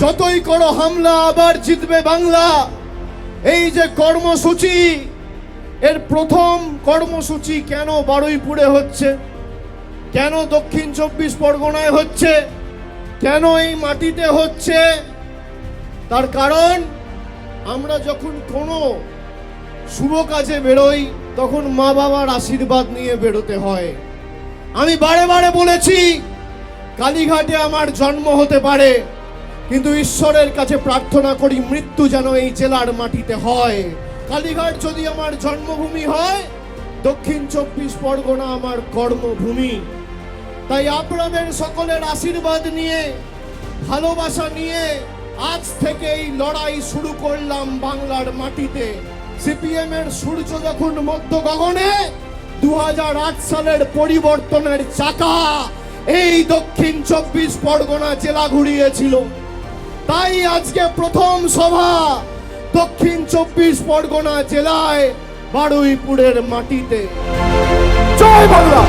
যতই করো হামলা, আবার জিতবে বাংলা। এই যে কর্মসূচি, এর প্রথম কর্মসূচি কেন বারুইপুরে হচ্ছে? কেন দক্ষিণ চব্বিশ পরগনায় হচ্ছে? কেন এই মাটিতে হচ্ছে? তার কারণ, আমরা যখন কোনো শুভ কাজে বেরোই, তখন মা বাবার আশীর্বাদ নিয়ে বেরোতে হয়। আমি বারে বারে বলেছি, কালীঘাটে আমার জন্ম হতে পারে। কিন্তু ঈশ্বরের কাছে প্রার্থনা করি মৃত্যু যেন এই জেলার মাটিতে হয়। কালীঘাট যদি আমার জন্মভূমি হয়, দক্ষিণ চব্বিশ পরগনা আমার কর্মভূমি। তাই আপনাদের সকলের আশীর্বাদ নিয়ে, ভালোবাসা নিয়ে আজ থেকে এই লড়াই শুরু করলাম বাংলার মাটিতে। সিপিএম এর সূর্য যখন মধ্য গগনে দু হাজার আট সালের পরিবর্তনের চাকা এই দক্ষিণ চব্বিশ পরগনা জেলা ঘুরিয়েছিল। তাই আজকে প্রথম সভা দক্ষিণ চব্বিশ পরগনা জেলায় বারুইপুরের মাটিতে। জয় বাংলা!